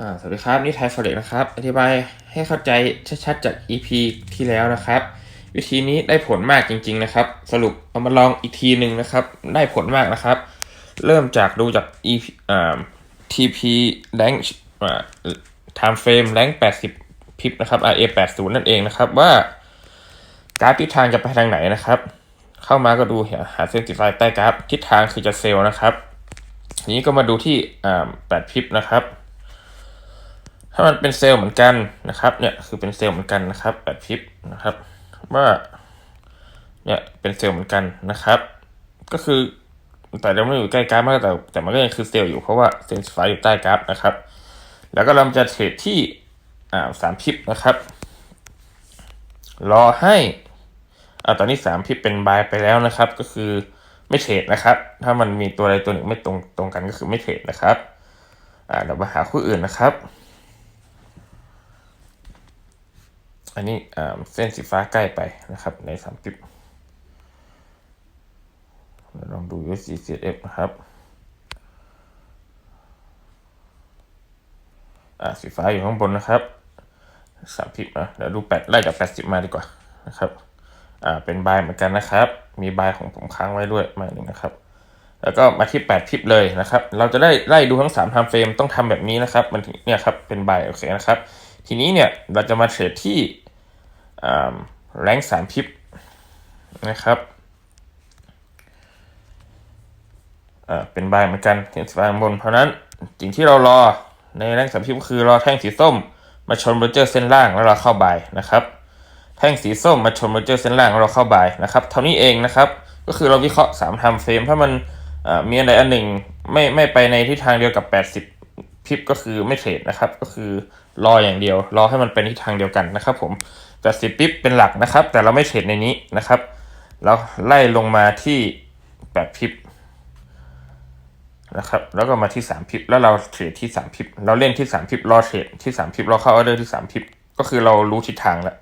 อ่าสวัสดีครับ นี่ไทยฟอเร็กนะครับ อธิบายให้เข้าใจชัดๆจาก EP ที่แล้วนะครับ วิธีนี้ได้ผลมากจริง ๆนะครับ สรุปเอามาลองอีกทีหนึ่งนะครับ ได้ผลมากนะครับ เริ่มจากดูจาก EP อ่า TP rank อ่า time frame rank 80 พิบนะครับ RA 80นั่นเองนะครับว่า กราฟทิศทางจะไปทางไหนนะครับ เข้ามาก็ดูหาเส้นสีฟ้าใต้กราฟทิศทางคือจะเซลล์นะครับทีนี้ก็มาดูที่อ่า8พิบนะครับ ถ้ามันเป็นเซลล์เหมือนกันนะครับ เนี่ยคือเป็นเซลล์เหมือนกันนะครับแปดพิบนะครับ ว่าเนี่ยเป็นเซลล์เหมือนกันนะครับ ก็คือแต่เราไม่อยู่ใกล้กราฟมากแต่แต่มันก็ยังคือเซลล์อยู่เพราะว่าเซลล์ไฟอยู่ใต้กราฟนะครับ แล้วก็เราจะเทรดที่อ่าสามพิบนะครับ รอให้อ่าตอนนี้สามพิบเป็นบายไปแล้วนะครับ ก็คือไม่เทรดนะครับ ถ้ามันมีตัวใดตัวหนึ่งไม่ตรงตรงกันก็คือไม่เทรดนะครับอ่าเดี๋ยวมาหาคู่อื่นนะครับ อันนี้เส้นสีฟ้าใกล้ไปนะครับในสามปิบลองดู USDCF นะครับอ่าสีฟ้าอยู่ข้างบนนะครับสามพิบนะเดี๋ยวดูแปดไล่จากแปดสิบมาดีกว่านะครับอ่าเป็นบายเหมือนกันนะครับ มีบายของผมค้างไว้ด้วยมาหนึ่งนะครับ แล้วก็มาที่แปดพิบเลยนะครับ เราจะได้ไล่ดูทั้งสามไทม์เฟรมต้องทำแบบนี้นะครับ มันเนี่ยครับเป็นบายโอเคนะครับ ทีนี้เนี่ยเราจะมาเทรดที่ แรงสามพิบนะครับเป็นบายเหมือนกันเห็นสีฟ้าบน เพราะนั้นสิ่งที่เรารอในแรงสามพิบก็คือรอแท่งสีส้ม มาชนเบอร์เจอร์เส้นล่างแล้วเราเข้าบายนะครับ แท่งสีส้มมาชนเบอร์เจอร์เส้นล่างแล้วเราเข้าบายนะครับ เท่านี้เองนะครับ ก็คือเราวิเคราะห์สามทม์เฟรม ถ้ามันมีอะไรอันหนึ่งไม่ไม่ไปในทิศทางเดียวกับ 80 พิบก็คือไม่เทรดนะครับ ก็คือรออย่างเดียว รอให้มันเป็นทิศทางเดียวกันนะครับผมแต่สิบปิ๊บเป็นหลักนะครับ แต่เราไม่เทรดในนี้นะครับเราไล่ลงมาที่แปดพิบนะครับแล้วก็มาที่สามพิบแล้วเราเทรดที่สามพิบเราเล่นที่สามพิบรอเทรดที่สามพิบเราเข้าออเดอร์ที่สามพิบก็คือเรารู้ทิศทางแล้ว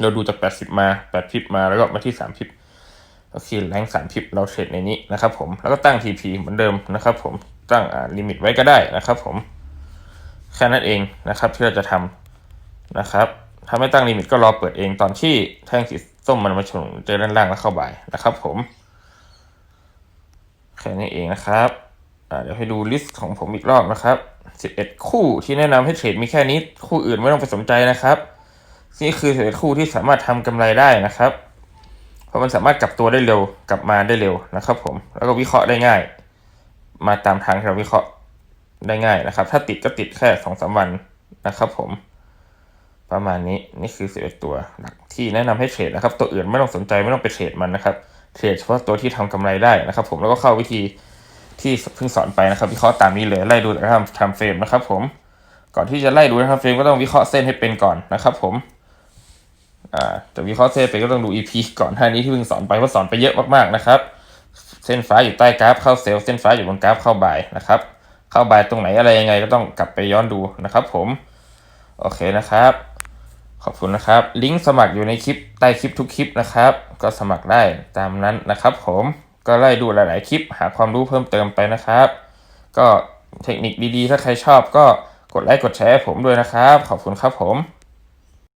เราดูจากแปดสิบมาแปดพิบมาแล้วก็มาที่สามพิบโอเคแรงสามพิบเราเทรดในนี้นะครับผมแล้วก็ตั้ง TP เหมือนเดิมนะครับผม ตั้งลิมิตไว้ก็ได้นะครับผมแค่นั้นเองนะครับที่เราจะทำนะครับถ้าไม่ตั้งลิมิตก็รอเปิดเองตอนที่แท่งสีส้มมันมาชนเจอด้านล่างแล้วเข้าบ่ายนะครับ ผมแค่นี้เองนะครับเดี๋ยวให้ดูลิสต์ของผมอีกรอบนะครับ 11 คู่ที่แนะนำให้เทรดมีแค่นี้ คู่อื่นไม่ต้องไปสนใจนะครับนี่คือ11คู่ที่สามารถทำกำไรได้นะครับ เพราะมันสามารถกลับตัวได้เร็วกลับมาได้เร็วนะครับ ผมแล้วก็วิเคราะห์ได้ง่าย มาตามทางที่เราวิเคราะห์ได้ง่ายนะครับ ถ้าติดก็ติดแค่สองสาวันนะครับผม ประมาณนี้นี่คือ 11 ตัวหลักที่แนะนำให้เทรดนะครับ ตัวอื่นไม่ต้องสนใจไม่ต้องไปเทรดมันนะครับเทรดเฉพาะตัวที่ทำกำไรได้นะครับ ผมแล้วก็เข้าวิธีที่เพิ่งสอนไปนะครับ วิเคราะห์ตามนี้เลยไล่ดูจากทำทำเฟรมนะครับ ผมก่อนที่จะไล่ดูทำเฟรมก็ต้องวิเคราะห์เส้นให้เป็นก่อนนะครับ ผมอ่าจะวิเคราะห์เส้นเป็นก็ต้องดู EP ก่อนท่านี้ที่เพิ่งสอนไปเพราะสอนไปเยอะมากๆนะครับ เส้นฟ้าอยู่ใต้กราฟเข้าเซลล์เส้นฟ้าอยู่บนกราฟเข้าบ่ายนะครับ เข้าบ่ายตรงไหนอะไรยังไงก็ต้องกลับไปย้อนดูนะครับ ผมโอเคนะครับ ขอบคุณนะครับ ลิงก์สมัครอยู่ในคลิปใต้คลิปทุกคลิปนะครับ ก็สมัครได้ตามนั้นนะครับ ผมก็ไล่ดูหลาย ๆ คลิป หาความรู้เพิ่มเติมไปนะครับ ก็เทคนิคดี ๆ ถ้าใครชอบก็กดไลค์กดแชร์ผมด้วยนะครับ ขอบคุณครับผม